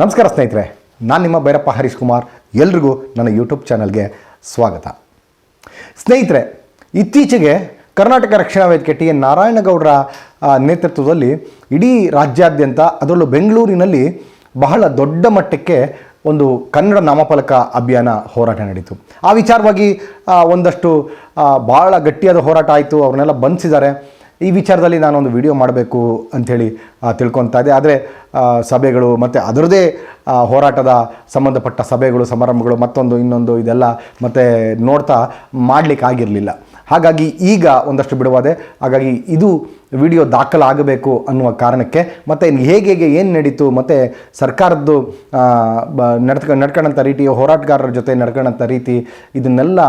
ನಮಸ್ಕಾರ ಸ್ನೇಹಿತರೆ, ನಾನು ನಿಮ್ಮ ಭೈರಪ್ಪ ಹರೀಶ್ ಕುಮಾರ್ ಎಲ್ರಿಗೂ ನನ್ನ ಯೂಟ್ಯೂಬ್ ಚಾನಲ್ಗೆ ಸ್ವಾಗತ. ಸ್ನೇಹಿತರೆ, ಇತ್ತೀಚೆಗೆ ಕರ್ನಾಟಕ ರಕ್ಷಣಾ ವೇದಿಕೆ ಟಿ ಎನ್ ನಾರಾಯಣಗೌಡರ ನೇತೃತ್ವದಲ್ಲಿ ಇಡೀ ರಾಜ್ಯಾದ್ಯಂತ, ಅದರಲ್ಲೂ ಬೆಂಗಳೂರಿನಲ್ಲಿ ಬಹಳ ದೊಡ್ಡ ಮಟ್ಟಕ್ಕೆ ಒಂದು ಕನ್ನಡ ನಾಮಫಲಕ ಅಭಿಯಾನ ಹೋರಾಟ ನಡೀತು. ಆ ವಿಚಾರವಾಗಿ ಒಂದಷ್ಟು ಭಾಳ ಗಟ್ಟಿಯಾದ ಹೋರಾಟ ಆಯಿತು, ಅವ್ರನ್ನೆಲ್ಲ ಬಂಧಿಸಿದ್ದಾರೆ. ಈ ವಿಚಾರದಲ್ಲಿ ನಾನೊಂದು ವಿಡಿಯೋ ಮಾಡಬೇಕು ಅಂಥೇಳಿ ತಿಳ್ಕೊತಾ ಇದೆ ಆದರೆ ಸಭೆಗಳು ಮತ್ತು ಅದರದೇ ಹೋರಾಟದ ಸಂಬಂಧಪಟ್ಟ ಸಭೆಗಳು, ಸಮಾರಂಭಗಳು, ಮತ್ತೊಂದು, ಇನ್ನೊಂದು, ಇದೆಲ್ಲ ಮತ್ತು ನೋಡ್ತಾ ಮಾಡಲಿಕ್ಕೆ ಆಗಿರಲಿಲ್ಲ. ಹಾಗಾಗಿ ಈಗ ಒಂದಷ್ಟು ಬಿಡುವಾದೆ, ಹಾಗಾಗಿ ಇದು ವಿಡಿಯೋ ದಾಖಲಾಗಬೇಕು ಅನ್ನುವ ಕಾರಣಕ್ಕೆ ಮತ್ತು ಹೇಗೆ ಹೇಗೆ, ಏನು ನಡೀತು, ಮತ್ತು ಸರ್ಕಾರದ್ದು ನಡ್ಕ ನಡ್ಕೊಂಡಂಥ ರೀತಿ, ಹೋರಾಟಗಾರರ ಜೊತೆ ನಡ್ಕೊಂಡಂಥ ರೀತಿ, ಇದನ್ನೆಲ್ಲ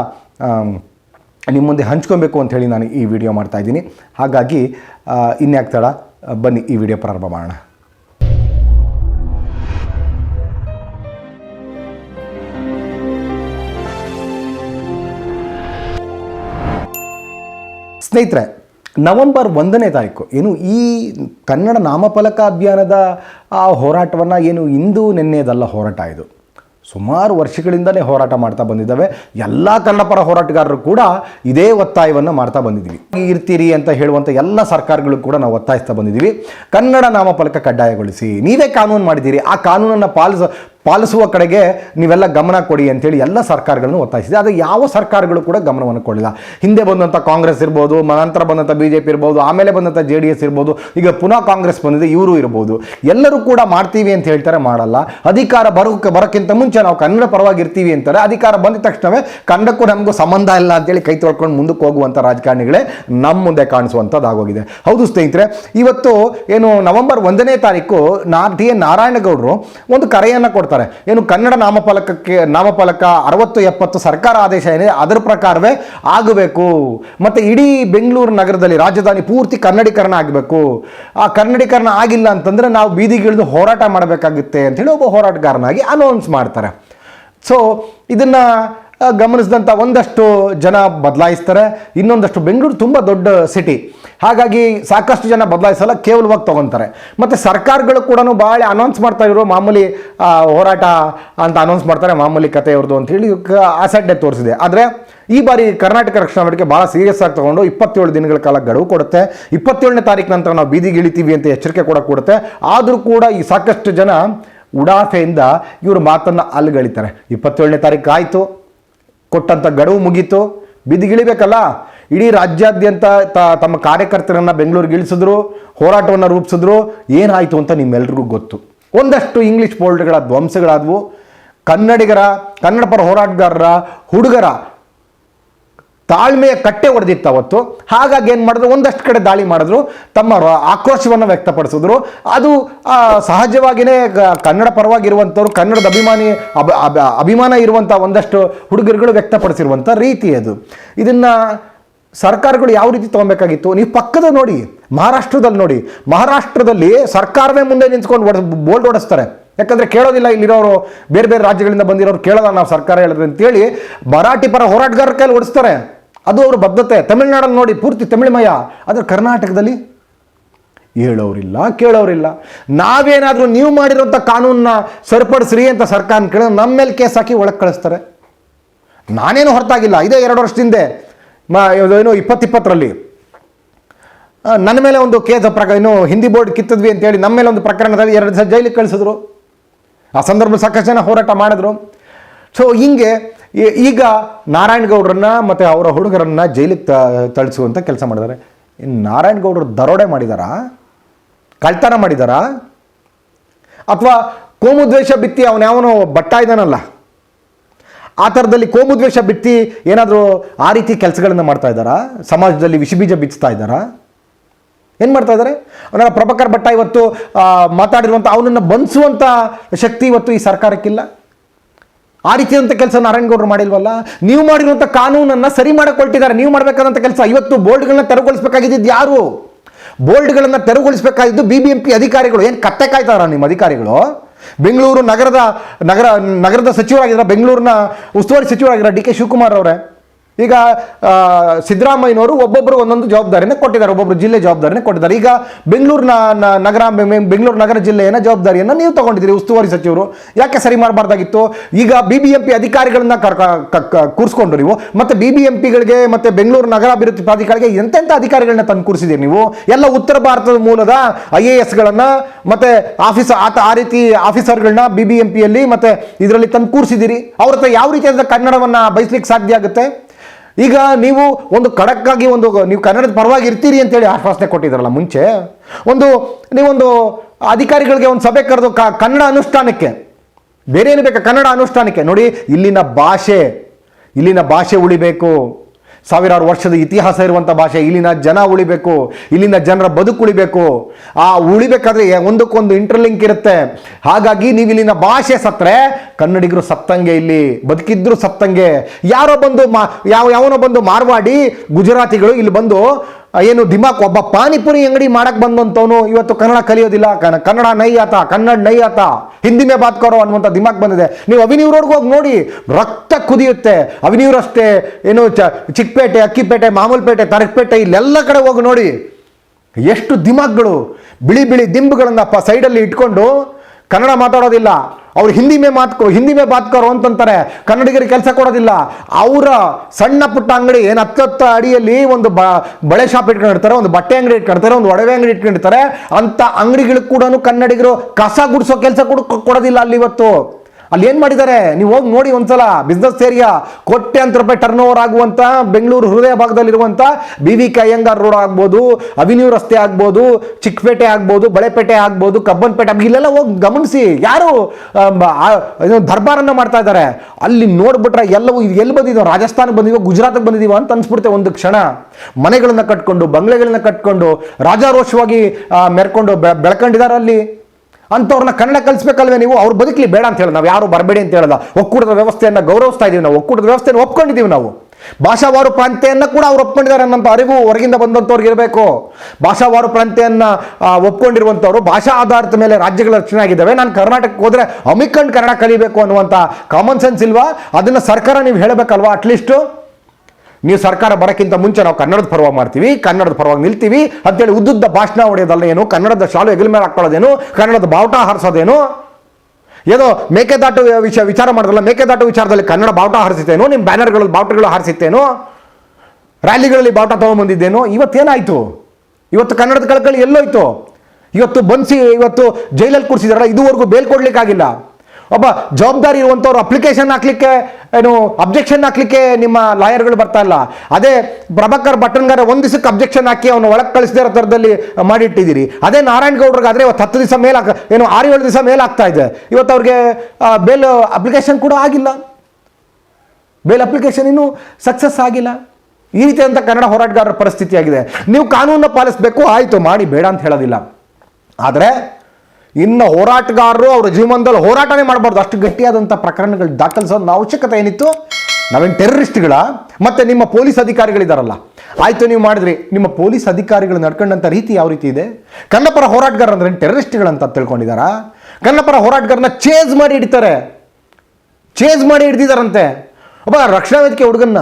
ನಿಮ್ಮ ಮುಂದೆ ಹಂಚ್ಕೊಬೇಕು ಅಂತ ಹೇಳಿ ನಾನು ಈ ವಿಡಿಯೋ ಮಾಡ್ತಾ ಇದ್ದೀನಿ. ಹಾಗಾಗಿ ಇನ್ಯಾಕ್ ತಡ ಬನ್ನಿ ಈ ವಿಡಿಯೋ ಪ್ರಾರಂಭ ಮಾಡೋಣ. ಸ್ನೇಹಿತರೆ, ನವೆಂಬರ್ ಒಂದನೇ ತಾರೀಕು, ಏನು ಈ ಕನ್ನಡ ನಾಮಫಲಕ ಅಭಿಯಾನದ, ಆ, ಹೋರಾಟವನ್ನು ಏನು ಇಂದು ನಿನ್ನೆದಲ್ಲ ಹೋರಾಟ ಇದು. ಸುಮಾರು ವರ್ಷಗಳಿಂದಲೇ ಹೋರಾಟ ಮಾಡ್ತಾ ಬಂದಿದ್ದಾವೆ. ಎಲ್ಲ ಕನ್ನಡಪರ ಹೋರಾಟಗಾರರು ಕೂಡ ಇದೇ ಒತ್ತಾಯವನ್ನು ಮಾಡ್ತಾ ಬಂದಿದ್ದೀವಿ. ಇರ್ತೀರಿ ಅಂತ ಹೇಳುವಂಥ ಎಲ್ಲ ಸರ್ಕಾರಗಳು ಕೂಡ ನಾವು ಒತ್ತಾಯಿಸ್ತಾ ಬಂದಿದ್ದೀವಿ. ಕನ್ನಡ ನಾಮಫಲಕ ಕಡ್ಡಾಯಗೊಳಿಸಿ. ನೀವೇ ಕಾನೂನು ಮಾಡಿದ್ದೀರಿ. ಆ ಕಾನೂನನ್ನು ಪಾಲಿಸ ಪಾಲಿಸುವ ಕಡೆಗೆ ನೀವೆಲ್ಲ ಗಮನ ಕೊಡಿ ಅಂತೇಳಿ ಎಲ್ಲ ಸರ್ಕಾರಗಳನ್ನು ಒತ್ತಾಯಿಸಿದೆ. ಆದರೆ ಯಾವ ಸರ್ಕಾರಗಳು ಕೂಡ ಗಮನವನ್ನು ಕೊಡಲಿಲ್ಲ. ಹಿಂದೆ ಬಂದಂಥ ಕಾಂಗ್ರೆಸ್ ಇರ್ಬೋದು ನಂತರ ಬಂದಂಥ ಬಿ ಜೆ ಪಿ ಇರ್ಬೋದು, ಆಮೇಲೆ ಬಂದಂಥ ಜೆ ಡಿ ಎಸ್ ಇರ್ಬೋದು, ಈಗ ಪುನಃ ಕಾಂಗ್ರೆಸ್ ಬಂದಿದೆ, ಇವರು ಇರ್ಬೋದು. ಎಲ್ಲರೂ ಕೂಡ ಮಾಡ್ತೀವಿ ಅಂತ ಹೇಳ್ತಾರೆ, ಮಾಡಲ್ಲ. ಅಧಿಕಾರ ಬರೋಕ್ಕೆ ಬರೋಕ್ಕಿಂತ ಮುಂಚೆ ನಾವು ಕನ್ನಡ ಪರವಾಗಿ ಇರ್ತೀವಿ ಅಂತಾರೆ. ಅಧಿಕಾರ ಬಂದ ತಕ್ಷಣವೇ ಕನ್ನಡಕ್ಕೂ ನಮಗೂ ಸಂಬಂಧ ಇಲ್ಲ ಅಂತೇಳಿ ಕೈ ತೊಳ್ಕೊಂಡು ಮುಂದಕ್ಕೆ ಹೋಗುವಂಥ ರಾಜಕಾರಣಿಗಳೇ ನಮ್ಮ ಮುಂದೆ ಕಾಣಿಸುವಂಥದ್ದಾಗೋಗಿದೆ. ಹೌದು ಸ್ನೇಹಿತರೆ, ಇವತ್ತು ಏನು ನವೆಂಬರ್ ಒಂದನೇ ತಾರೀಕು ನಾ ಟಿ ಎ ನಾರಾಯಣಗೌಡರು ಒಂದು ಕರೆಯನ್ನು ಕೊಡ್ತಾರೆ ಏನು ಕನ್ನಡ ನಾಮಫಲಕಕ್ಕೆ, ನಾಮಫಲಕ ಅರವತ್ತು, ಎಪ್ಪತ್ತು ಸರ್ಕಾರ ಆದೇಶ ಏನಿದೆ, ಅದರ ಪ್ರಕಾರವೇ ಆಗಬೇಕು. ಮತ್ತು ಇಡೀ ಬೆಂಗಳೂರು ನಗರದಲ್ಲಿ ರಾಜಧಾನಿ ಪೂರ್ತಿ ಕನ್ನಡೀಕರಣ ಆಗಬೇಕು. ಆ ಕನ್ನಡೀಕರಣ ಆಗಿಲ್ಲ ಅಂತಂದರೆ ನಾವು ಬೀದಿಗಿಳಿದು ಹೋರಾಟ ಮಾಡಬೇಕಾಗುತ್ತೆ ಅಂತೇಳಿ ಒಬ್ಬ ಹೋರಾಟಗಾರನಾಗಿ ಅನೌನ್ಸ್ ಮಾಡ್ತಾರೆ. ಸೊ ಇದನ್ನು ಗಮನಿಸಿದಂಥ ಒಂದಷ್ಟು ಜನ ಬದಲಾಯಿಸ್ತಾರೆ. ಇನ್ನೊಂದಷ್ಟು ಬೆಂಗಳೂರು ತುಂಬ ದೊಡ್ಡ ಸಿಟಿ ಹಾಗಾಗಿ ಸಾಕಷ್ಟು ಜನ ಬದಲಾಯಿಸಲ್ಲ, ಕೇವಲವಾಗಿ ತೊಗೊತಾರೆ. ಮತ್ತು ಸರ್ಕಾರಗಳು ಕೂಡ ಭಾಳ ಅನೌನ್ಸ್ ಮಾಡ್ತಾ ಇರೋ ಮಾಮೂಲಿ ಹೋರಾಟ ಅಂತ ಅನೌನ್ಸ್ ಮಾಡ್ತಾರೆ ಮಾಮೂಲಿ ಕತೆ ಅವ್ರದ್ದು ಅಂತೇಳಿ ಅಸಡ್ಡೆ ತೋರಿಸಿದೆ. ಆದರೆ ಈ ಬಾರಿ ಕರ್ನಾಟಕ ರಕ್ಷಣಾ ವೇದಿಕೆ ಭಾಳ ಸೀರಿಯಸ್ ಆಗಿ ತಗೊಂಡು ಇಪ್ಪತ್ತೇಳು ದಿನಗಳ ಕಾಲ ಗಡುವು ಕೊಡುತ್ತೆ. ಇಪ್ಪತ್ತೇಳನೇ ತಾರೀಕು ನಂತರ ನಾವು ಬೀದಿಗೆ ಇಳಿತೀವಿ ಅಂತ ಎಚ್ಚರಿಕೆ ಕೂಡ ಕೊಡುತ್ತೆ. ಆದರೂ ಕೂಡ ಈ ಸಾಕಷ್ಟು ಜನ ಉಡಾಫೆಯಿಂದ ಇವರು ಮಾತನ್ನು ಅಲ್ಲಿಗಳಿತಾರೆ ಇಪ್ಪತ್ತೇಳನೇ ತಾರೀಕು ಆಯಿತು. ಕೊಟ್ಟಂಥ ಗಡುವು ಮುಗೀತು. ಬಿದಿಗಿಳಿಬೇಕಲ್ಲ ಇಡೀ ರಾಜ್ಯಾದ್ಯಂತ ತಮ್ಮ ಕಾರ್ಯಕರ್ತರನ್ನು ಬೆಂಗಳೂರಿಗೆ ಇಳಿಸಿದ್ರು, ಹೋರಾಟವನ್ನು ರೂಪಿಸಿದ್ರು. ಏನಾಯಿತು ಅಂತ ನಿಮ್ಮೆಲ್ಲರಿಗೂ ಗೊತ್ತು. ಒಂದಷ್ಟು ಇಂಗ್ಲೀಷ್ ಬೋಲ್ಡ್ಗಳ ಧ್ವಂಸಗಳಾದವು. ಕನ್ನಡಿಗರ ಕನ್ನಡ ಪರ ಹೋರಾಟಗಾರರ, ಹುಡುಗರ ತಾಳ್ಮೆಯ ಕಟ್ಟೆ ಹೊಡೆದಿತ್ತು ಅವತ್ತು. ಹಾಗಾಗಿ ಏನು ಮಾಡಿದ್ರು? ಒಂದಷ್ಟು ಕಡೆ ದಾಳಿ ಮಾಡಿದ್ರು. ತಮ್ಮ ಆಕ್ರೋಶವನ್ನು ವ್ಯಕ್ತಪಡಿಸಿದ್ರು. ಅದು ಸಹಜವಾಗಿಯೇ ಕನ್ನಡ ಪರವಾಗಿರುವಂಥವ್ರು, ಕನ್ನಡದ ಅಭಿಮಾನಿ ಅಭ ಅಭ- ಅಭಿಮಾನ ಇರುವಂಥ ಒಂದಷ್ಟು ಹುಡುಗರುಗಳು ವ್ಯಕ್ತಪಡಿಸಿರುವಂಥ ರೀತಿ ಅದು. ಇದನ್ನು ಸರ್ಕಾರಗಳು ಯಾವ ರೀತಿ ತೊಗೊಬೇಕಾಗಿತ್ತು ನೀವು ಪಕ್ಕದ ನೋಡಿ, ಮಹಾರಾಷ್ಟ್ರದಲ್ಲಿ ನೋಡಿ. ಮಹಾರಾಷ್ಟ್ರದಲ್ಲಿ ಸರ್ಕಾರವೇ ಮುಂದೆ ನಿಂತ್ಕೊಂಡು ಹೊಡೆಸ್ ಬೋಲ್ಡ್ ಓಡಿಸ್ತಾರೆ ಯಾಕಂದರೆ ಕೇಳೋದಿಲ್ಲ, ಇಲ್ಲಿರೋರು ಬೇರೆ ಬೇರೆ ರಾಜ್ಯಗಳಿಂದ ಬಂದಿರೋರು ಕೇಳೋಲ್ಲ, ನಾವು ಸರ್ಕಾರ ಹೇಳಿದ್ರೆ ಅಂತೇಳಿ ಮರಾಠಿ ಪರ ಹೋರಾಟಗಾರರ ಕೈಲಿ ಹೊಡಿಸ್ತಾರೆ ಅದು ಅವ್ರ ಬದ್ಧತೆ. ತಮಿಳ್ನಾಡಲ್ಲಿ ನೋಡಿ ಪೂರ್ತಿ ತಮಿಳುಮಯ. ಆದರೆ ಕರ್ನಾಟಕದಲ್ಲಿ ಹೇಳೋರಿಲ್ಲ, ಕೇಳೋರಿಲ್ಲ. ನಾವೇನಾದರೂ ನೀವು ಮಾಡಿರೋಂಥ ಕಾನೂನನ್ನ ಸರಿಪಡಿಸ್ರಿ ಅಂತ ಸರ್ಕಾರ ಕೇಳೋ ನಮ್ಮ ಮೇಲೆ ಕೇಸ್ ಹಾಕಿ ಒಳಗೆ ಕಳಿಸ್ತಾರೆ. ನಾನೇನು ಹೊರತಾಗಿಲ್ಲ. ಇದೇ ಎರಡು ವರ್ಷದ ಹಿಂದೆ ಮ ಏನು ಇಪ್ಪತ್ತಿಪ್ಪತ್ತರಲ್ಲಿ. ನನ್ನ ಮೇಲೆ ಒಂದು ಕೇಸ್ ಪ್ರಕ ಏನು ಹಿಂದಿ ಬೋರ್ಡ್ ಕಿತ್ತಿದ್ವಿ ಅಂತೇಳಿ ನಮ್ಮ ಮೇಲೆ ಒಂದು ಪ್ರಕರಣದಲ್ಲಿ ಎರಡು ದಿವಸ ಜೈಲಿಗೆ ಕಳಿಸಿದ್ರು. ಆ ಸಂದರ್ಭದಲ್ಲಿ ಸಾಕಷ್ಟು ಜನ ಹೋರಾಟ ಮಾಡಿದ್ರು. ಸೊ ಹಿಂಗೆ ಈಗ ನಾರಾಯಣಗೌಡರನ್ನ ಮತ್ತು ಅವರ ಹುಡುಗರನ್ನ ಜೈಲಿಗೆ ತ ತಳಿಸುವಂಥ ಕೆಲಸ ಮಾಡಿದ್ದಾರೆ ನಾರಾಯಣಗೌಡರು ದರೋಡೆ ಮಾಡಿದಾರಾ? ಕಳ್ತನ ಮಾಡಿದಾರಾ? ಅಥವಾ ಕೋಮುದ್ವೇಷ ಬಿತ್ತಿ ಅವನ್ಯಾವನೋ ಬಟ್ಟ ಇದ್ದಾನಲ್ಲ ಆ ಥರದಲ್ಲಿ ಕೋಮುದ್ವೇಷ ಬಿತ್ತಿ ಏನಾದರೂ ಆ ರೀತಿ ಕೆಲಸಗಳನ್ನು ಮಾಡ್ತಾ ಇದ್ದಾರಾ? ಸಮಾಜದಲ್ಲಿ ವಿಷಬೀಜ ಬಿಚ್ಚುತ್ತಾ ಇದ್ದಾರಾ? ಏನು ಮಾಡ್ತಾ ಇದ್ದಾರೆ ಅವನ ಪ್ರಭಾಕರ್ ಭಟ್ಟ ಇವತ್ತು ಮಾತಾಡಿರುವಂಥ ಅವನನ್ನು ಬಂಧಿಸುವಂಥ ಶಕ್ತಿ ಇವತ್ತು ಈ ಸರ್ಕಾರಕ್ಕಿಲ್ಲ? ಆ ರೀತಿಯಾದಂಥ ಕೆಲಸ ನಾರಾಯಣಗೌಡರು ಮಾಡಿಲ್ವಲ್ಲ? ನೀವು ಮಾಡಿರುವಂಥ ಕಾನೂನನ್ನು ಸರಿ ಮಾಡಕೊಳ್ತಿದ್ದಾರೆ. ನೀವು ಮಾಡಬೇಕಾದಂಥ ಕೆಲಸ ಇವತ್ತು ಬೋರ್ಡ್ಗಳನ್ನ ತೆರವುಗೊಳಿಸಬೇಕಾಗಿದ್ದು ಯಾರು? ಬೋರ್ಡ್ಗಳನ್ನು ತೆರವುಗೊಳಿಸಬೇಕಾಗಿದ್ದು ಬಿ ಬಿ ಎಂ ಅಧಿಕಾರಿಗಳು. ಏನು ಕತ್ತೆ ಕಾಯ್ತಾರ ನಿಮ್ಮ ಅಧಿಕಾರಿಗಳು? ಬೆಂಗಳೂರು ನಗರದ, ನಗರ, ನಗರದ ಸಚಿವರಾಗಿದ್ದಾರೆ ಬೆಂಗಳೂರಿನ ಉಸ್ತುವಾರಿ ಸಚಿವರಾಗಿದ್ದಾರೆ ಡಿ ಕೆ ಶಿವಕುಮಾರ್ ಅವರೇ. ಈಗ ಸಿದ್ದರಾಮಯ್ಯನವರು ಒಬ್ಬೊಬ್ಬರು ಒಂದೊಂದು ಜವಾಬ್ದಾರಿನ ಕೊಟ್ಟಿದ್ದಾರೆ ಒಬ್ಬೊಬ್ಬರು ಜಿಲ್ಲೆ ಜವಾಬ್ದಾರಿನ ಕೊಟ್ಟಿದ್ದಾರೆ. ಈಗ ಬೆಂಗಳೂರು ನಗರ ಬೆಂಗಳೂರು ನಗರ ಜಿಲ್ಲೆಯ ಜವಾಬ್ದಾರಿಯನ್ನು ನೀವು ತಗೊಂಡಿದ್ದೀರಿ, ಉಸ್ತುವಾರಿ ಸಚಿವರು. ಯಾಕೆ ಸರಿ ಮಾಡಬಾರ್ದಾಗಿತ್ತು? ಈಗ ಬಿ ಬಿ ಎಂ ಪಿ ಅಧಿಕಾರಿಗಳನ್ನ ಕರ್ಕ ಕೂರಿಸ್ಕೊಂಡು ನೀವು, ಮತ್ತೆ ಬಿ ಬಿ ಎಂ ಪಿಗಳಿಗೆ ಮತ್ತೆ ಬೆಂಗಳೂರು ನಗರಾಭಿವೃದ್ಧಿ ಪ್ರಾಧಿಕಾರಿಗೆ ಎಂತೆಂಥ ಅಧಿಕಾರಿಗಳನ್ನ ತಂದು ಕೂರಿಸಿದ್ದೀರಿ ನೀವು? ಎಲ್ಲ ಉತ್ತರ ಭಾರತದ ಮೂಲದ ಐ ಎ ಎಸ್ಗಳನ್ನು ಮತ್ತೆ ಆಫೀಸ್ ಆ ರೀತಿ ಆಫೀಸರ್ಗಳನ್ನ ಬಿ ಬಿ ಎಂ ಪಿಯಲ್ಲಿ ಮತ್ತೆ ಇದರಲ್ಲಿ ತಂದು ಕೂರಿಸಿದ್ದೀರಿ. ಅವ್ರ ಯಾವ ರೀತಿಯಾದ ಕನ್ನಡವನ್ನ ಬಯಸ್ಲಿಕ್ಕೆ ಸಾಧ್ಯ ಆಗುತ್ತೆ? ಈಗ ನೀವು ಒಂದು ಖಡಕ್ಕಾಗಿ ಒಂದು ನೀವು ಕನ್ನಡದ ಪರವಾಗಿ ಇರ್ತೀರಿ ಅಂತೇಳಿ ಆಶ್ವಾಸನೆ ಕೊಟ್ಟಿದ್ದಾರಲ್ಲ ಮುಂಚೆ, ಒಂದು ನೀವೊಂದು ಅಧಿಕಾರಿಗಳಿಗೆ ಒಂದು ಸಭೆ ಕರೆದು ಕನ್ನಡ ಅನುಷ್ಠಾನಕ್ಕೆ ಬೇರೆ ಏನು ಬೇಕಾ ಕನ್ನಡ ಅನುಷ್ಠಾನಕ್ಕೆ? ನೋಡಿ, ಇಲ್ಲಿನ ಭಾಷೆ ಇಲ್ಲಿನ ಭಾಷೆ ಉಳಿಬೇಕು. ಸಾವಿರಾರು ವರ್ಷದ ಇತಿಹಾಸ ಇರುವಂಥ ಭಾಷೆ. ಇಲ್ಲಿನ ಜನ ಉಳಿಬೇಕು, ಇಲ್ಲಿನ ಜನರ ಬದುಕು ಉಳಿಬೇಕು. ಆ ಉಳಿಬೇಕಾದ್ರೆ ಒಂದಕ್ಕೊಂದು ಇಂಟರ್ಲಿಂಕ್ ಇರುತ್ತೆ. ಹಾಗಾಗಿ ನೀವು ಇಲ್ಲಿನ ಭಾಷೆ ಸತ್ರೆ, ಕನ್ನಡಿಗರು ಸತ್ತಂಗೆ ಇಲ್ಲಿ, ಬದುಕಿದ್ರು ಸತ್ತಂಗೆ ಯಾರೋ ಬಂದು ಮಾ, ಯಾವ, ಯಾವನೋ ಬಂದು ಮಾರ್ವಾಡಿ, ಗುಜರಾತಿಗಳು ಇಲ್ಲಿ ಬಂದು ಏನು ದಿಮಾಕ್ ಒಬ್ಬ ಪಾನಿಪುರಿ ಅಂಗಡಿ ಮಾಡಕ್ ಬಂದಂತವನು ಇವತ್ತು ಕನ್ನಡ ಕಲಿಯೋದಿಲ್ಲ. ಕನ್ನ- ಕನ್ನಡ ನೈ ಆತ ಕನ್ನಡ ನೈ ಆತ ಹಿಂದಿ ಮೇ ಬಾತ್ ಅನ್ನುವಂಥ ದಿಮಾಕ್ ಬಂದಿದೆ. ನೀವು ಅವಿನ್ಯೂ ರೋಡ್ಗೆ ಹೋಗಿ ನೋಡಿ, ರಕ್ತ ಕುದಿಯುತ್ತೆ. ರಸ್ತೆ ಏನು ಚ, ಚಿಕ್ಕಪೇಟೆ, ಅಕ್ಕಿಪೇಟೆ, ಮಾಮೂಲ್ಪೇಟೆ, ತರಕಪೇಟೆ, ಇಲ್ಲೆಲ್ಲ ಕಡೆ ಹೋಗಿ ನೋಡಿ. ಎಷ್ಟು ದಿಮಾಕ್ಗಳು, ಬಿಳಿ ಬಿಳಿ ದಿಂಬುಗಳನ್ನ ಸೈಡಲ್ಲಿ ಇಟ್ಕೊಂಡು ಕನ್ನಡ ಮಾತಾಡೋದಿಲ್ಲ. ಅವ್ರು ಹಿಂದಿ ಮೇ ಮಾತ್ಕೋ, ಹಿಂದಿ ಮೇ ಬಾತ್ಕೋರು ಅಂತಂತಾರೆ. ಕನ್ನಡಿಗರಿಗೆ ಕೆಲಸ ಕೊಡೋದಿಲ್ಲ. ಅವರ ಸಣ್ಣ ಪುಟ್ಟ ಅಂಗಡಿ, ಏನು ಹತ್ತತ್ತು ಅಡಿಯಲ್ಲಿ ಒಂದು ಬ, ಬಳೆ ಶಾಪ್ ಇಟ್ಕೊಂಡಿರ್ತಾರೆ, ಒಂದು ಬಟ್ಟೆ ಅಂಗಡಿ ಇಟ್ಕೊಂಡಿರ್ತಾರೆ, ಒಂದು ಒಡವೆ ಅಂಗಡಿ ಇಟ್ಕೊಂಡಿರ್ತಾರೆ. ಅಂಥ ಅಂಗಡಿಗಳಿಗೆ ಕೂಡ ಕನ್ನಡಿಗರು ಕಸ ಗುಡಿಸೋ ಕೆಲಸ ಕೂಡ ಕೊಡೋದಿಲ್ಲ ಅಲ್ಲಿ ಇವತ್ತು. ಅಲ್ಲಿ ಏನು ಮಾಡಿದ್ದಾರೆ? ನೀವು ಹೋಗಿ ನೋಡಿ ಒಂದ್ಸಲ. ಬಿಸ್ನೆಸ್ ಏರಿಯಾ, ಕೋಟ್ಯಾಂತರ ರೂಪಾಯಿ ಟರ್ನ್ ಓವರ್ ಆಗುವಂಥ ಬೆಂಗಳೂರು ಹೃದಯ ಭಾಗದಲ್ಲಿರುವಂಥ B V K Iyengar road ಆಗ್ಬೋದು ಅವಿನ್ಯೂ ರಸ್ತೆ ಆಗ್ಬೋದು, ಚಿಕ್ಕಪೇಟೆ ಆಗ್ಬೋದು, ಬಳೆಪೇಟೆ ಆಗ್ಬೋದು, ಕಬ್ಬನ್ಪೇಟೆ ಇಲ್ಲೆಲ್ಲ ಹೋಗಿ ಗಮನಿಸಿ. ಯಾರು ದರ್ಬಾರನ್ನು ಮಾಡ್ತಾ ಇದ್ದಾರೆ? ಅಲ್ಲಿ ನೋಡ್ಬಿಟ್ರೆ ಎಲ್ಲವೂ ಎಲ್ಲಿ ಬಂದಿದೋ ರಾಜಸ್ಥಾನಕ್ಕೆ ಬಂದಿದೀವೋ ಗುಜರಾತ್ಗೆ ಬಂದಿದೀವೋ ಅಂತ ಅನ್ಸ್ಬಿಡುತ್ತೆ ಒಂದು ಕ್ಷಣ. ಮನೆಗಳನ್ನ ಕಟ್ಕೊಂಡು, ಬಂಗ್ಲೆಗಳನ್ನ ಕಟ್ಕೊಂಡು, ರಾಜಾರೋಷವಾಗಿ ಮೆರ್ಕೊಂಡು ಬೆಳ್ಕೊಂಡಿದ್ದಾರೆ ಅಲ್ಲಿ. ಅಂಥವ್ರನ್ನ ಕನ್ನಡ ಕಲಿಸ್ಬೇಕಲ್ವೇ ನೀವು? ಅವ್ರು ಬದುಕಲಿ ಬೇಡ ಅಂತ ಹೇಳಿ ನಾವು ಯಾರು ಬರಬೇಡಿ ಅಂತ ಹೇಳಲ್ಲ. ಒಕ್ಕೂಟದ ವ್ಯವಸ್ಥೆಯನ್ನು ಗೌರವಿಸ್ತಾ ಇದೀವಿ ನಾವು. ಒಕ್ಕೂಟದ ವ್ಯವಸ್ಥೆಯನ್ನು ಒಪ್ಕೊಂಡಿದ್ದೀವಿ ನಾವು. ಭಾಷಾವಾರು ಪ್ರಾಂತ್ಯವನ್ನು ಕೂಡ ಅವ್ರು ಒಪ್ಕೊಂಡಿದ್ದಾರೆ ಅನ್ನೋಂಥ ಅರಿವು ಹೊರಗಿಂದ ಬಂದಂಥವ್ರಿಗೆ ಇರಬೇಕು. ಭಾಷಾವಾರು ಪ್ರಾಂತ್ಯವನ್ನು ಒಪ್ಕೊಂಡಿರುವಂಥವ್ರು ಭಾಷಾ ಆಧಾರದ ಮೇಲೆ ರಾಜ್ಯಗಳ ರಚನೆ ಆಗಿದ್ದಾವೆ. ನಾನು ಕರ್ನಾಟಕಕ್ಕೆ ಹೋದ್ರೆ ಅಮಿಕಂಡ್ ಕನ್ನಡ ಕಲಿಬೇಕು ಅನ್ನುವಂಥ ಕಾಮನ್ ಸೆನ್ಸ್ ಇಲ್ವಾ? ಅದನ್ನು ಸರ್ಕಾರ ನೀವು ಹೇಳಬೇಕಲ್ವಾ? ಅಟ್ಲೀಸ್ಟು ನೀವು ಸರ್ಕಾರ ಬರೋಕ್ಕಿಂತ ಮುಂಚೆ ನಾವು ಕನ್ನಡದ ಪರವಾಗಿ ಮಾಡ್ತೀವಿ, ಕನ್ನಡದ ಪರವಾಗಿ ನಿಲ್ತೀವಿ ಅಂತೇಳಿ ಉದ್ದುದ್ದ ಭಾಷಣ ಹೊಡೆಯೋದಲ್ಲ ಏನು? ಕನ್ನಡದ ಶಾಲು ಹೆಗಲ ಮೇಲೆ ಹಾಕೊಳ್ಳೋದೇನು ಕನ್ನಡದ ಬಾವುಟ ಹಾರಿಸೋದೇನು? ಏನೋ ಮೇಕೆದಾಟು ವಿಷಯ ವಿಚಾರ ಮಾಡೋದಲ್ಲ ಮೇಕೆದಾಟು ವಿಚಾರದಲ್ಲಿ ಕನ್ನಡ ಬಾವುಟ ಹಾರಿಸಿತ್ತೇನೋ? ನಿಮ್ಮ ಬ್ಯಾನರ್ಗಳಲ್ಲಿ ಬಾವುಟಗಳು ಹಾರಿಸಿತ್ತೇನೋ? ರ್ಯಾಲಿಗಳಲ್ಲಿ ಬಾವುಟ ತೊಗೊಂಬಂದಿದ್ದೇನೋ ಇವತ್ತೇನಾಯಿತು? ಇವತ್ತು ಕನ್ನಡದ ಕಳಕಳಿ ಎಲ್ಲೋಯ್ತು. ಇವತ್ತು ಬನ್ಸಿ, ಇವತ್ತು ಜೈಲಲ್ಲಿ ಕೂರಿಸಿದಾರಲ್ಲ, ಇದುವರೆಗೂ ಬೇಲ್ ಕೊಡ್ಲಿಕ್ಕಾಗಿಲ್ಲ. ಒಬ್ಬ ಜವಾಬ್ದಾರಿ ಇರುವಂಥವ್ರು ಅಪ್ಲಿಕೇಶನ್ ಹಾಕ್ಲಿಕ್ಕೆ, ಏನು ಅಬ್ಜೆಕ್ಷನ್ ಹಾಕ್ಲಿಕ್ಕೆ ನಿಮ್ಮ ಲಾಯರ್ಗಳು ಬರ್ತಾ ಇಲ್ಲ. ಅದೇ ಪ್ರಭಾಕರ್ ಭಟ್ಟನ್ಗಾರ ಒಂದು ದಿವಸಕ್ಕೆ ಅಬ್ಜೆಕ್ಷನ್ ಹಾಕಿ ಅವನು ಒಳಗೆ ಕಳಿಸದೇ ಇರೋ ಥರದಲ್ಲಿ ಮಾಡಿಟ್ಟಿದ್ದೀರಿ. ಅದೇ ನಾರಾಯಣ ಗೌಡ್ರಿಗಾದ್ರೆ ಇವತ್ತು ಹತ್ತು ದಿವಸ ಮೇಲೆ ಏನು, ಆರು ಏಳು ದಿವಸ ಮೇಲೆ ಆಗ್ತಾ ಇದೆ. ಇವತ್ತು ಅವ್ರಿಗೆ ಬೇಲ್ ಅಪ್ಲಿಕೇಶನ್ ಕೂಡ ಆಗಿಲ್ಲ. ಬೇಲ್ ಅಪ್ಲಿಕೇಶನ್ ಇನ್ನೂ ಸಕ್ಸಸ್ ಆಗಿಲ್ಲ. ಈ ರೀತಿಯಾದಂಥ ಕನ್ನಡ ಹೋರಾಟಗಾರರ ಪರಿಸ್ಥಿತಿ ಆಗಿದೆ. ನೀವು ಕಾನೂನನ್ನ ಪಾಲಿಸಬೇಕು, ಆಯಿತು, ಮಾಡಿ, ಬೇಡ ಅಂತ ಹೇಳೋದಿಲ್ಲ. ಆದರೆ ಇನ್ನು ಹೋರಾಟಗಾರರು ಅವರ ಜೀವನದಲ್ಲಿ ಹೋರಾಟನೇ ಮಾಡಬಾರ್ದು. ಅಷ್ಟು ಗಟ್ಟಿಯಾದಂಥ ಪ್ರಕರಣಗಳು ದಾಖಲಿಸೋದು ಅವಶ್ಯಕತೆ ಏನಿತ್ತು? ನಾವೇನು ಟೆರರಿಸ್ಟ್ಗಳ ಮತ್ತು ನಿಮ್ಮ ಪೊಲೀಸ್ ಅಧಿಕಾರಿಗಳಿದಾರಲ್ಲ. ಆಯಿತು, ನೀವು ಮಾಡಿದ್ರಿ. ನಿಮ್ಮ ಪೊಲೀಸ್ ಅಧಿಕಾರಿಗಳು ನಡ್ಕೊಂಡಂಥ ರೀತಿ ಯಾವ ರೀತಿ ಇದೆ? ಕನ್ನಡಪರ ಹೋರಾಟಗಾರ ಅಂದ್ರೆ ಟೆರರಿಸ್ಟ್ಗಳಂತ ತಿಳ್ಕೊಂಡಿದ್ದಾರಾ ಕನ್ನಡಪರ ಹೋರಾಟಗಾರನ ಚೇಂಜ್ ಮಾಡಿ ಹಿಡಿತಾರೆ. ಚೇಂಜ್ ಮಾಡಿ ಹಿಡ್ದಿದಾರಂತೆ. ಒಬ್ಬ ರಕ್ಷಣಾ ವೇದಿಕೆ ಹುಡುಗನ್ನ,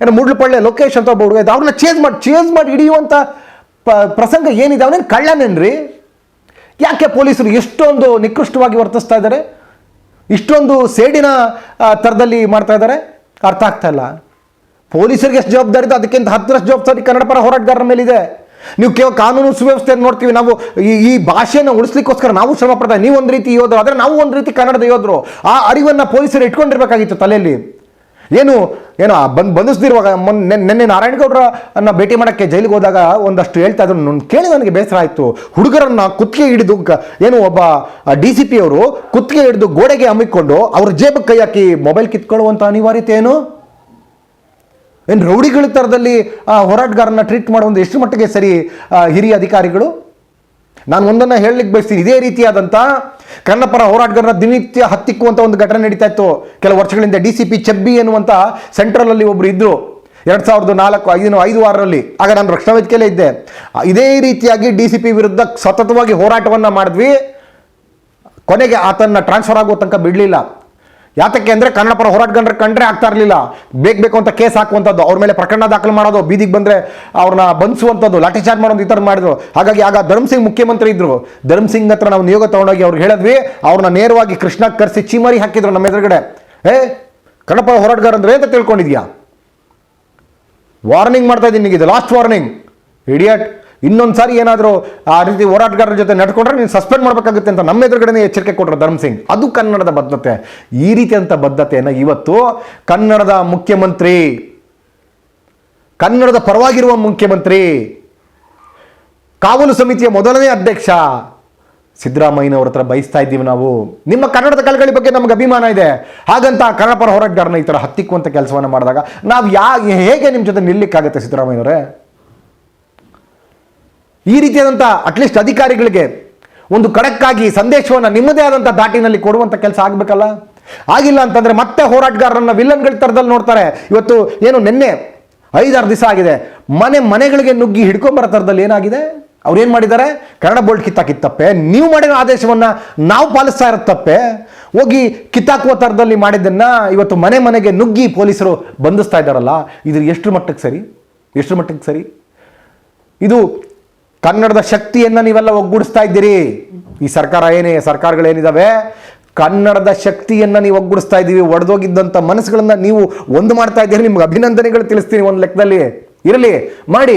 ಏನೋ ಮುಡ್ಲಪಳ್ಳೆ ಲೊಕೇಶ್ ಅಂತ ಒಬ್ಬ ಹುಡುಗ ಇದ್ದ ಅವ್ರನ್ನ ಚೇಂಜ್ ಮಾಡಿ ಚೇಂಜ್ ಮಾಡಿ ಹಿಡಿಯುವಂಥ ಪ್ರಸಂಗ ಏನಿದೆ? ಅವನೇನು ಕಳ್ಳನೇನ್ರಿ? ಯಾಕೆ ಪೊಲೀಸರು ಎಷ್ಟೊಂದು ನಿಕೃಷ್ಟವಾಗಿ ವರ್ತಿಸ್ತಾ ಇದ್ದಾರೆ? ಇಷ್ಟೊಂದು ಸೇಡಿನ ಥರದಲ್ಲಿ ಮಾಡ್ತಾ ಇದ್ದಾರೆ? ಅರ್ಥ ಆಗ್ತಾ ಇಲ್ಲ. ಪೊಲೀಸರಿಗೆ ಎಷ್ಟು ಜವಾಬ್ದಾರಿ ಇದೆ? ಅದಕ್ಕಿಂತ ಹತ್ತರಷ್ಟು ಜವಾಬ್ದಾರಿ ಕನ್ನಡ ಪರ ಹೋರಾಟಗಾರರ ಮೇಲಿದೆ. ನೀವು ಕೇವಲ ಕಾನೂನು ಸುವ್ಯವಸ್ಥೆಯನ್ನು ನೋಡ್ತೀವಿ. ನಾವು ಈ ಈ ಭಾಷೆಯನ್ನು ಉಳಿಸ್ಲಿಕ್ಕೋಸ್ಕರ ನಾವು ಶ್ರಮ ನೀವು ಒಂದು ರೀತಿ ಯೋಧರು, ಆದರೆ ನಾವು ಒಂದು ರೀತಿ ಕನ್ನಡದ ಯೋಧರು. ಆ ಅರಿವನ್ನು ಪೊಲೀಸರು ಇಟ್ಕೊಂಡಿರ್ಬೇಕಾಗಿತ್ತು ತಲೆಯಲ್ಲಿ. ಏನು ಏನೋ ಬಂದು ಬಂಧಿಸ್ದಿರುವಾಗ ಮೊನ್ನೆ ನಿನ್ನೆ ನಾರಾಯಣಗೌಡರ ಅನ್ನ ಭೇಟಿ ಮಾಡೋಕ್ಕೆ ಜೈಲಿಗೆ ಹೋದಾಗ ಒಂದಷ್ಟು ಹೇಳ್ತಾ ಇದ್ರು. ಕೇಳಿ ನನಗೆ ಬೇಸರ ಆಯಿತು. ಹುಡುಗರನ್ನ ಕುತ್ತಿಗೆ ಹಿಡಿದು ಏನು ಒಬ್ಬ ಡಿ ಸಿ ಪಿ ಅವರು ಕುತ್ತಿಗೆ ಹಿಡಿದು ಗೋಡೆಗೆ ಹಮ್ಮಿಕೊಂಡು ಅವ್ರ ಜೇಬಕ್ಕೆ ಕೈ ಹಾಕಿ ಮೊಬೈಲ್ ಕಿತ್ಕೊಳ್ಳುವಂಥ ಅನಿವಾರ್ಯತೆ ಏನು? ಏನು ರೌಡಿಗಳ ಥರದಲ್ಲಿ ಆ ಹೋರಾಟಗಾರನ ಟ್ರೀಟ್ ಮಾಡುವಂಥ ಎಷ್ಟು ಮಟ್ಟಿಗೆ ಸರಿ ಹಿರಿಯ ಅಧಿಕಾರಿಗಳು? ನಾನು ಒಂದನ್ನು ಹೇಳಲಿಕ್ಕೆ ಬಯಸ್ತೀನಿ. ಇದೇ ರೀತಿಯಾದಂಥ ಕನ್ನಡಪರ ಹೋರಾಟಗಾರರ ದಿನನಿತ್ಯ ಹತ್ತಿಕ್ಕುವಂಥ ಒಂದು ಘಟನೆ ನಡೀತಾ ಇತ್ತು. ಕೆಲವು ವರ್ಷಗಳಿಂದ ಡಿ ಸಿ ಪಿ ಚೆಬ್ಬಿ ಎನ್ನುವಂಥ ಸೆಂಟ್ರಲಲ್ಲಿ ಒಬ್ಬರು ಇದ್ದರು ಎರಡು ಸಾವಿರದ ನಾಲ್ಕು, ಐದು ಐದು ವಾರರಲ್ಲಿ ಆಗ ನಾನು ರಕ್ಷಣಾ ವೇದಿಕೆಯಲ್ಲೇ ಇದ್ದೆ. ಇದೇ ರೀತಿಯಾಗಿ ಡಿ ಸಿ ಪಿ ವಿರುದ್ಧ ಸತತವಾಗಿ ಹೋರಾಟವನ್ನು ಮಾಡಿದ್ವಿ. ಕೊನೆಗೆ ಆತನ ಟ್ರಾನ್ಸ್ಫರ್ ಆಗೋ ತನಕ ಬಿಡಲಿಲ್ಲ. ಯಾತಕ್ಕೆ ಅಂದರೆ ಕನ್ನಡ ಪರ ಹೋರಾಟಗಾರರ ಕಂಡ್ರೆ ಆಗ್ತಾ ಇರಲಿಲ್ಲ. ಬೇಕು ಬೇಕು ಅಂತ ಕೇಸ್ ಹಾಕುವಂಥದ್ದು, ಅವ್ರ ಮೇಲೆ ಪ್ರಕರಣ ದಾಖಲು ಮಾಡೋದು, ಬೀದಿಗೆ ಬಂದರೆ ಅವ್ರನ್ನ ಬಂಧಿಸುವಂಥದ್ದು, ಲಾಠಿ ಚಾರ್ಜ್ ಮಾಡೋದು ಈ ಥರ ಮಾಡಿದ್ರು. ಹಾಗಾಗಿ ಆಗ ಧರ್ಮ್ ಸಿಂಗ್ ಮುಖ್ಯಮಂತ್ರಿ ಇದ್ರು. ಧರ್ಮ್ ಸಿಂಗ್ ಹತ್ರ ನಾವು ನಿಯೋಗ ತಗೊಂಡೋಗಿ ಅವ್ರಿಗೆ ಹೇಳಿದ್ವಿ ಅವ್ರನ್ನ ನೇರವಾಗಿ ಕೃಷ್ಣ ಕರೆಸಿ ಚೀಮರಿ ಹಾಕಿದ್ರು ನಮ್ಮ ಎದುರುಗಡೆ. ಏ, ಕನ್ನಡ ಪರ ಹೋರಾಟಗಾರ ಅಂದ್ರೆ ಅಂತ ತಿಳ್ಕೊಂಡಿದ್ಯಾ? ವಾರ್ನಿಂಗ್ ಮಾಡ್ತಾ ಇದ್ದೀನಿ ಇದು ಲಾಸ್ಟ್ ವಾರ್ನಿಂಗ್ ಇಡಿಯಟ್ ಇನ್ನೊಂದು ಸಾರಿ ಏನಾದರೂ ಆ ರೀತಿ ಹೋರಾಟಗಾರರ ಜೊತೆ ನಡ್ಕೊಂಡ್ರೆ ನೀನು ಸಸ್ಪೆಂಡ್ ಮಾಡಬೇಕಾಗುತ್ತೆ ಅಂತ ನಮ್ಮ ಎದುರುಗಡೆನೇ ಎಚ್ಚರಿಕೆ ಕೊಟ್ಟರು ಧರ್ಮ್ ಸಿಂಗ್. ಅದು ಕನ್ನಡದ ಬದ್ಧತೆ. ಈ ರೀತಿಯಂಥ ಬದ್ಧತೆಯನ್ನು ಇವತ್ತು ಕನ್ನಡದ ಮುಖ್ಯಮಂತ್ರಿ, ಕನ್ನಡದ ಪರವಾಗಿರುವ ಮುಖ್ಯಮಂತ್ರಿ, ಕಾವಲು ಸಮಿತಿಯ ಮೊದಲನೇ ಅಧ್ಯಕ್ಷ ಸಿದ್ದರಾಮಯ್ಯನವ್ರ ಹತ್ರ ಬಯಸ್ತಾ ಇದ್ದೀವಿ ನಾವು. ನಿಮ್ಮ ಕನ್ನಡದ ಕಲೆಗಳ ಬಗ್ಗೆ ನಮ್ಗೆ ಅಭಿಮಾನ ಇದೆ. ಹಾಗಂತ ಕನ್ನಡ ಪರ ಹೋರಾಟಗಾರನ ಈ ಥರ ಹತ್ತಿಕ್ಕುವಂಥ ಕೆಲಸವನ್ನು ಮಾಡಿದಾಗ ನಾವು ಯಾ, ಹೇಗೆ ನಿಮ್ಮ ಜೊತೆ ನಿಲ್ಲಿಕ್ಕಾಗುತ್ತೆ ಸಿದ್ದರಾಮಯ್ಯನವರೇ? ಈ ರೀತಿಯಾದಂಥ ಅಟ್ಲೀಸ್ಟ್ ಅಧಿಕಾರಿಗಳಿಗೆ ಒಂದು ಕಡಕ್ಕಾಗಿ ಸಂದೇಶವನ್ನು ನಿಮ್ಮದೇ ಆದಂಥ ದಾಟಿನಲ್ಲಿ ಕೊಡುವಂಥ ಕೆಲಸ ಆಗಬೇಕಲ್ಲ? ಆಗಿಲ್ಲ ಅಂತಂದರೆ ಮತ್ತೆ ಹೋರಾಟಗಾರರನ್ನು ವಿಲನ್ಗಳ ಥರದಲ್ಲಿ ನೋಡ್ತಾರೆ. ಇವತ್ತು ಏನು ನಿನ್ನೆ ಐದಾರು ದಿವಸ ಆಗಿದೆ. ಮನೆ ಮನೆಗಳಿಗೆ ನುಗ್ಗಿ ಹಿಡ್ಕೊಂಬರೋ ಥರದಲ್ಲಿ ಏನಾಗಿದೆ? ಅವ್ರು ಏನು ಮಾಡಿದ್ದಾರೆ? ಕನ್ನಡ ಬೋಲ್ಡ್ ಕಿತ್ತಾಕಿತ್ತಪ್ಪೆ ನೀವು ಮಾಡಿರೋ ಆದೇಶವನ್ನು ನಾವು ಪಾಲಿಸ್ತಾ ಇರೋ ತಪ್ಪೆ. ಹೋಗಿ ಕಿತ್ತಾಕುವ ಥರದಲ್ಲಿ ಮಾಡಿದ್ದನ್ನು ಇವತ್ತು ಮನೆ ಮನೆಗೆ ನುಗ್ಗಿ ಪೊಲೀಸರು ಬಂಧಿಸ್ತಾ ಇದ್ದಾರಲ್ಲ, ಇದು ಎಷ್ಟು ಮಟ್ಟಕ್ಕೆ ಸರಿ? ಎಷ್ಟು ಮಟ್ಟಕ್ಕೆ ಸರಿ? ಇದು ಕನ್ನಡದ ಶಕ್ತಿಯನ್ನು ನೀವೆಲ್ಲ ಒಗ್ಗೂಡಿಸ್ತಾ ಇದ್ದೀರಿ. ಈ ಸರ್ಕಾರ ಏನೇ ಸರ್ಕಾರಗಳೇನಿದಾವೆ ಕನ್ನಡದ ಶಕ್ತಿಯನ್ನು ನೀವು ಒಗ್ಗೂಡಿಸ್ತಾ ಇದ್ದೀವಿ. ಒಡೆದೋಗಿದ್ದಂಥ ಮನಸ್ಸುಗಳನ್ನು ನೀವು ಒಂದು ಮಾಡ್ತಾ ಇದ್ದೀರಿ. ನಿಮ್ಗೆ ಅಭಿನಂದನೆಗಳು ತಿಳಿಸ್ತೀನಿ ಒಂದು ಲೆಕ್ಕದಲ್ಲಿ. ಇರಲಿ, ಮಾಡಿ.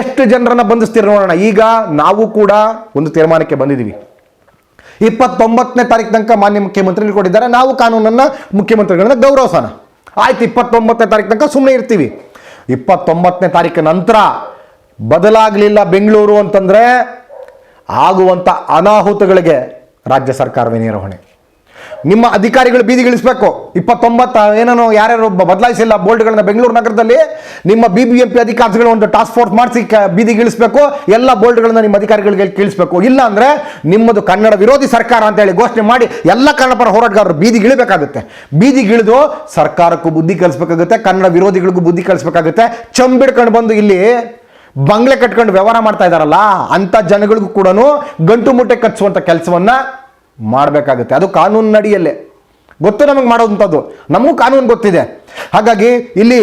ಎಷ್ಟು ಜನರನ್ನ ಬಂಧಿಸ್ತೀರಿ ನೋಡೋಣ. ಈಗ ನಾವು ಕೂಡ ಒಂದು ತೀರ್ಮಾನಕ್ಕೆ ಬಂದಿದ್ದೀವಿ. ಇಪ್ಪತ್ತೊಂಬತ್ತನೇ ತಾರೀಕು ತನಕ ಮಾನ್ಯ ಮುಖ್ಯಮಂತ್ರಿಗಳು ಕೊಟ್ಟಿದ್ದಾರೆ. ನಾವು ಕಾನೂನನ್ನು ಮುಖ್ಯಮಂತ್ರಿಗಳನ್ನ ಗೌರವಿಸೋಣ. ಆಯ್ತು, ಇಪ್ಪತ್ತೊಂಬತ್ತನೇ ತಾರೀಕು ತನಕ ಸುಮ್ಮನೆ ಇರ್ತೀವಿ. ಇಪ್ಪತ್ತೊಂಬತ್ತನೇ ತಾರೀಕು ನಂತರ ಬದಲಾಗಲಿಲ್ಲ ಬೆಂಗಳೂರು ಅಂತಂದರೆ ಆಗುವಂಥ ಅನಾಹುತಗಳಿಗೆ ರಾಜ್ಯ ಸರ್ಕಾರವೇ ನಿರ್ವಹಣೆ. ನಿಮ್ಮ ಅಧಿಕಾರಿಗಳು ಬೀದಿಗಿಳಿಸ್ಬೇಕು ಇಪ್ಪತ್ತೊಂಬತ್ತು ಏನೇನೋ ಯಾರ್ಯಾರು ಬದಲಾಯಿಸಿಲ್ಲ ಬೋಲ್ಡ್ಗಳನ್ನ ಬೆಂಗಳೂರು ನಗರದಲ್ಲಿ, ನಿಮ್ಮ ಬಿ ಬಿ ಎಂ ಪಿ ಅಧಿಕಾರಿಗಳು ಒಂದು ಟಾಸ್ಕ್ ಫೋರ್ಸ್ ಮಾಡಿಸಿ ಬೀದಿಗಿಳಿಸ್ಬೇಕು ಎಲ್ಲ ಬೋಲ್ಡ್ಗಳನ್ನ ನಿಮ್ಮ ಅಧಿಕಾರಿಗಳಿಗೆ ಕೀಳಿಸ್ಬೇಕು. ಇಲ್ಲ ಅಂದರೆ ನಿಮ್ಮದು ಕನ್ನಡ ವಿರೋಧಿ ಸರ್ಕಾರ ಅಂತೇಳಿ ಘೋಷಣೆ ಮಾಡಿ ಎಲ್ಲ ಕನ್ನಡ ಪರ ಹೋರಾಟಗಾರರು ಬೀದಿಗಿಳಿಬೇಕಾಗುತ್ತೆ ಬೀದಿಗಿಳಿದು ಸರ್ಕಾರಕ್ಕೂ ಬುದ್ಧಿ ಕಲಿಸ್ಬೇಕಾಗುತ್ತೆ, ಕನ್ನಡ ವಿರೋಧಿಗಳಿಗೂ ಬುದ್ಧಿ ಕಲಿಸ್ಬೇಕಾಗುತ್ತೆ. ಚಂಬಿಡ್ಕೊಂಡು ಬಂದು ಇಲ್ಲಿ ಬಂಗ್ಲೆ ಕಟ್ಕೊಂಡು ವ್ಯವಹಾರ ಮಾಡ್ತಾ ಇದ್ದಾರಲ್ಲ ಅಂಥ ಜನಗಳಿಗೂ ಕೂಡ ಗಂಟು ಮುಟ್ಟೆ ಕಟ್ಸುವಂಥ ಕೆಲಸವನ್ನ ಮಾಡಬೇಕಾಗುತ್ತೆ. ಅದು ಕಾನೂನಿನಡಿಯಲ್ಲೇ ಗೊತ್ತು ನಮಗೆ ಮಾಡೋದಂಥದ್ದು. ನಮಗೂ ಕಾನೂನು ಗೊತ್ತಿದೆ. ಹಾಗಾಗಿ ಇಲ್ಲಿ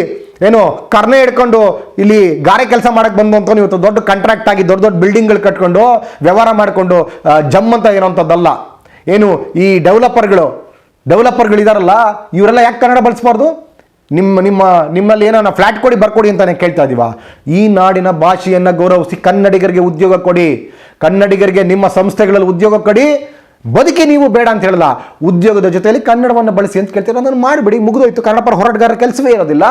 ಏನು ಕರ್ನೆ ಹಿಡ್ಕೊಂಡು ಇಲ್ಲಿ ಗಾರೆ ಕೆಲಸ ಮಾಡಕ್ಕೆ ಬಂದು ಅಂತ ಇವತ್ತು ದೊಡ್ಡ ಕಾಂಟ್ರಾಕ್ಟ್ ಆಗಿ ದೊಡ್ಡ ದೊಡ್ಡ ಬಿಲ್ಡಿಂಗ್ಗಳು ಕಟ್ಕೊಂಡು ವ್ಯವಹಾರ ಮಾಡಿಕೊಂಡು ಜಮ್ ಅಂತ ಇರೋಂಥದ್ದಲ್ಲ ಏನು ಈ ಡೆವಲಪರ್ಗಳು ಡೆವಲಪರ್ಗಳಿದಾರಲ್ಲ ಇವರೆಲ್ಲ ಯಾಕೆ ಕನ್ನಡ ಬಳಸಬಾರ್ದು? ನಿಮ್ಮ ನಿಮ್ಮ, ನಿಮ್ಮಲ್ಲಿ ಏನೋ ಫ್ಲಾಟ್ ಕೊಡಿ, ಬರ್ಕೊಡಿ ಅಂತಾನೆ ಕೇಳ್ತಾ ಇದೀವ. ಈ ನಾಡಿನ ಭಾಷೆಯನ್ನು ಗೌರವಿಸಿ ಕನ್ನಡಿಗರಿಗೆ ಉದ್ಯೋಗ ಕೊಡಿ. ಕನ್ನಡಿಗರಿಗೆ ನಿಮ್ಮ ಸಂಸ್ಥೆಗಳಲ್ಲಿ ಉದ್ಯೋಗ ಕೊಡಿ. ಬದುಕಿ ನೀವು ಬೇಡ ಅಂತ ಹೇಳಲ್ಲ. ಉದ್ಯೋಗದ ಜೊತೆಯಲ್ಲಿ ಕನ್ನಡವನ್ನು ಬಳಸಿ ಅಂತ ಕೇಳ್ತೀರ. ಅದನ್ನು ಮಾಡಿಬಿಡಿ, ಮುಗಿದೋಯ್ತು. ಕನ್ನಡ ಪರ ಹೋರಾಟಗಾರರ ಕೆಲಸವೇ ಇರೋದಿಲ್ಲ.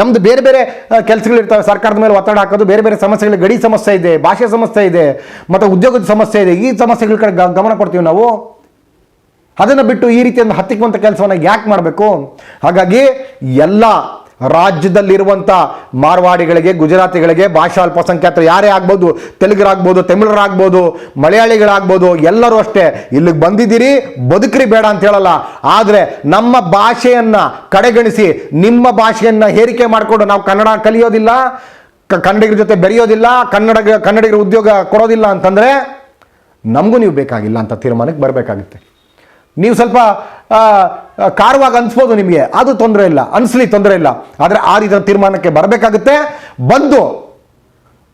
ನಮ್ದು ಬೇರೆ ಬೇರೆ ಕೆಲಸಗಳು ಕೆಲಸಗಳಿರ್ತವೆ ಸರ್ಕಾರದ ಮೇಲೆ ಒತ್ತಡ ಹಾಕೋದು, ಬೇರೆ ಬೇರೆ ಸಮಸ್ಯೆಗಳು ಗಡಿ ಸಮಸ್ಯೆ ಇದೆ, ಭಾಷೆ ಸಮಸ್ಯೆ ಇದೆ, ಮತ್ತು ಉದ್ಯೋಗದ ಸಮಸ್ಯೆ ಇದೆ. ಈ ಸಮಸ್ಯೆಗಳ ಕಡೆ ಗಮನ ಕೊಡ್ತೀವಿ ನಾವು. ಅದನ್ನು ಬಿಟ್ಟು ಈ ರೀತಿಯಿಂದ ಹತ್ತಿಕ್ಕುವಂಥ ಕೆಲಸವನ್ನು ಯಾಕೆ ಮಾಡಬೇಕು? ಹಾಗಾಗಿ ಎಲ್ಲ ರಾಜ್ಯದಲ್ಲಿರುವಂಥ ಮಾರ್ವಾಡಿಗಳಿಗೆ, ಗುಜರಾತಿಗಳಿಗೆ ಭಾಷಾ ಅಲ್ಪಸಂಖ್ಯಾತರು ಯಾರೇ ಆಗ್ಬೋದು, ತೆಲುಗರಾಗ್ಬೋದು, ತಮಿಳರಾಗ್ಬೋದು, ಮಲಯಾಳಿಗಳಾಗ್ಬೋದು, ಎಲ್ಲರೂ ಅಷ್ಟೇ ಇಲ್ಲಿಗೆ ಬಂದಿದ್ದೀರಿ, ಬದುಕ್ರಿ ಬೇಡ ಅಂತ ಹೇಳಲ್ಲ. ಆದರೆ ನಮ್ಮ ಭಾಷೆಯನ್ನು ಕಡೆಗಣಿಸಿ, ನಿಮ್ಮ ಭಾಷೆಯನ್ನು ಹೇರಿಕೆ ಮಾಡಿಕೊಂಡು ನಾವು ಕನ್ನಡ ಕಲಿಯೋದಿಲ್ಲ ಕನ್ನಡಿಗರ ಜೊತೆ ಬೆರೆಯೋದಿಲ್ಲ ಕನ್ನಡ ಕನ್ನಡಿಗರ ಉದ್ಯೋಗ ಕೊಡೋದಿಲ್ಲ ಅಂತಂದರೆ ನಮಗೂ ನೀವು ಬೇಕಾಗಿಲ್ಲ ಅಂತ ತೀರ್ಮಾನಕ್ಕೆ ಬರಬೇಕಾಗುತ್ತೆ. ನೀವು ಸ್ವಲ್ಪ ಕಾರವಾಗಿ ಅನ್ಸ್ಬೋದು ನಿಮಗೆ. ಅದು ತೊಂದರೆ ಇಲ್ಲ. ಅನ್ಸಲಿ ತೊಂದರೆ ಇಲ್ಲ. ಆದರೆ ಆ ರೀತಿಯ ತೀರ್ಮಾನಕ್ಕೆ ಬರಬೇಕಾಗುತ್ತೆ. ಬಂದು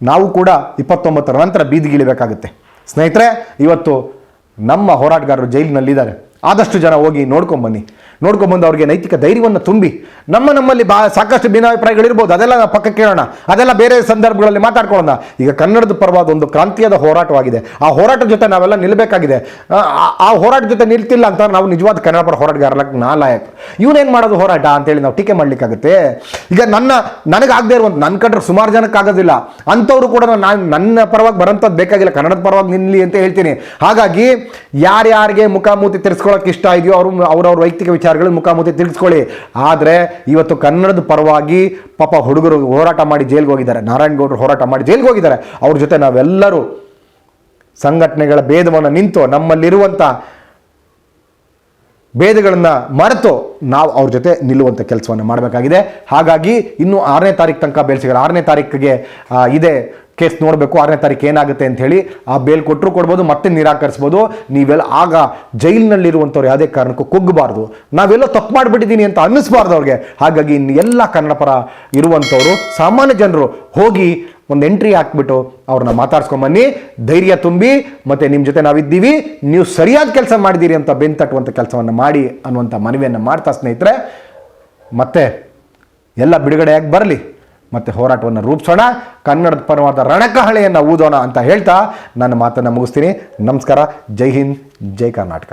ನಾವು ಕೂಡ ಇಪ್ಪತ್ತೊಂಬತ್ತರ ನಂತರ ಬೀದಿಗಿಳಿಬೇಕಾಗುತ್ತೆ ಸ್ನೇಹಿತರೆ, ಇವತ್ತು ನಮ್ಮ ಹೋರಾಟಗಾರರು ಜೈಲಿನಲ್ಲಿದ್ದಾರೆ. ಆದಷ್ಟು ಜನ ಹೋಗಿ ನೋಡ್ಕೊಂಬನ್ನಿ ನೋಡ್ಕೊಂಬಂದು ಅವ್ರಿಗೆ ನೈತಿಕ ಧೈರ್ಯವನ್ನು ತುಂಬಿ. ನಮ್ಮ ನಮ್ಮಲ್ಲಿ ಬಾ, ಸಾಕಷ್ಟು ಭಿನ್ನಾಭಿಪ್ರಾಯಗಳಿರ್ಬೋದು. ಅದೆಲ್ಲ ಪಕ್ಕಕ್ಕೆ ಕೇಳೋಣ. ಅದೆಲ್ಲ ಬೇರೆ ಸಂದರ್ಭಗಳಲ್ಲಿ ಮಾತಾಡ್ಕೊಳ್ಳೋಣ. ಈಗ ಕನ್ನಡದ ಪರವಾದ ಒಂದು ಕ್ರಾಂತಿಯಾದ ಹೋರಾಟವಾಗಿದೆ. ಆ ಹೋರಾಟದ ಜೊತೆ ನಾವೆಲ್ಲ ನಿಲ್ಲಬೇಕಾಗಿದೆ ಆ- ಆ- ಆ ಹೋರಾಟ ಜೊತೆ ನಿಲ್ತಿಲ್ಲ ಅಂತ ನಾವು ನಿಜವಾದ ಕನ್ನಡ ಪರ ಹೋರಾಟಗಾರಲಕ್ಕೆ ನಾಲಾಯಕ್. ಇವನೇನು ಮಾಡೋದು ಹೋರಾಟ ಅಂತೇಳಿ ನಾವು ಟೀಕೆ ಮಾಡಲಿಕ್ಕಾಗುತ್ತೆ. ಈಗ ನನ್ನ, ನನಗಾಗದೇ ಇರುವಂಥ ನನ್ನ ಕಂಡ್ರೆ ಸುಮಾರು ಜನಕ್ಕೆ ಆಗೋದಿಲ್ಲ ಅಂಥವ್ರು ಕೂಡ ನಾನು ನನ್ನ ಪರವಾಗಿ ಬರೋಂಥದ್ದು ಬೇಕಾಗಿಲ್ಲ. ಕನ್ನಡದ ಪರವಾಗಿ ನಿಲ್ಲಿ ಅಂತ ಹೇಳ್ತೀನಿ. ಹಾಗಾಗಿ ಯಾರ್ಯಾರಿಗೆ ಮುಖಾಮುಖಿ ತಿರ್ಸ್ಕೊಳ್ಳೋಕೆ ಇಷ್ಟ ಇದೆಯೋ ಅವರು ಅವ್ರವ್ರ ವೈಯಕ್ತಿಕ ವಿಚಾರಗಳು ಮುಖಾಮುಖಿ ತಿಳಿಸ್ಕೊಳ್ಳಿ. ಆದರೆ ಇವತ್ತು ಕನ್ನಡದ ಪರವಾಗಿ ಪಾಪ ಹುಡುಗರು ಹೋರಾಟ ಮಾಡಿ ಜೈಲಿಗೆ ಹೋಗಿದ್ದಾರೆ. ನಾರಾಯಣಗೌಡರು ಹೋರಾಟ ಮಾಡಿ ಜೈಲ್ಗೆ ಹೋಗಿದ್ದಾರೆ. ಅವ್ರ ಜೊತೆ ನಾವೆಲ್ಲರೂ ಸಂಘಟನೆಗಳ ಭೇದವನ್ನು ನಿಂತು ನಮ್ಮಲ್ಲಿರುವಂಥ ಭೇದಗಳನ್ನು ಮರೆತು ನಾವು ಅವ್ರ ಜೊತೆ ನಿಲ್ಲುವಂಥ ಕೆಲಸವನ್ನು ಮಾಡಬೇಕಾಗಿದೆ. ಹಾಗಾಗಿ ಇನ್ನು ಆರನೇ ತಾರೀಕು ತನಕ ಬೇಲ್ ಸಿಗಲ್ಲ ಆರನೇ ತಾರೀಕಿಗೆ ಇದೆ ಕೇಸ್ ನೋಡಬೇಕು, ಆರನೇ ತಾರೀಕು ಏನಾಗುತ್ತೆ ಅಂತ ಹೇಳಿ ಆ ಬೇಲ್ ಕೊಟ್ಟರು ಕೊಡ್ಬೋದು, ಮತ್ತೆ ನಿರಾಕರಿಸ್ಬೋದು. ನೀವೆಲ್ಲ ಆಗ ಜೈಲಿನಲ್ಲಿರುವಂಥವ್ರು ಯಾವುದೇ ಕಾರಣಕ್ಕೂ ಕುಗ್ಗಬಾರ್ದು. ನಾವೆಲ್ಲೋ ತಪ್ಪು ಮಾಡಿಬಿಟ್ಟಿದ್ದೀನಿ ಅಂತ ಅನ್ನಿಸ್ಬಾರ್ದು ಅವ್ರಿಗೆ. ಹಾಗಾಗಿ ಇನ್ನು ಎಲ್ಲ ಕನ್ನಡ ಪರ ಇರುವಂಥವ್ರು, ಸಾಮಾನ್ಯ ಜನರು ಹೋಗಿ ಒಂದು ಎಂಟ್ರಿ ಹಾಕ್ಬಿಟ್ಟು ಅವ್ರನ್ನ ಮಾತಾಡ್ಸ್ಕೊಂಬನ್ನಿ ಧೈರ್ಯ ತುಂಬಿ, ಮತ್ತು ನಿಮ್ಮ ಜೊತೆ ನಾವಿದ್ದೀವಿ. ನೀವು ಸರಿಯಾದ ಕೆಲಸ ಮಾಡಿದ್ದೀರಿ ಅಂತ ಬೆನ್ ತಟ್ಟುವಂಥ ಕೆಲಸವನ್ನು ಮಾಡಿ ಅನ್ನುವಂಥ ಮನವಿಯನ್ನು ಮಾಡ್ತಾ ಸ್ನೇಹಿತರೆ, ಮತ್ತೆ ಎಲ್ಲ ಬಿಡುಗಡೆಯಾಗಿ ಬರಲಿ. ಮತ್ತು ಹೋರಾಟವನ್ನು ರೂಪಿಸೋಣ. ಕನ್ನಡದ ಪರವಾದ ರಣಕಹಳೆಯನ್ನು ಊದೋಣ ಅಂತ ಹೇಳ್ತಾ ನನ್ನ ಮಾತನ್ನು ಮುಗಿಸ್ತೀನಿ. ನಮಸ್ಕಾರ. ಜೈ ಹಿಂದ್, ಜೈ ಕರ್ನಾಟಕ.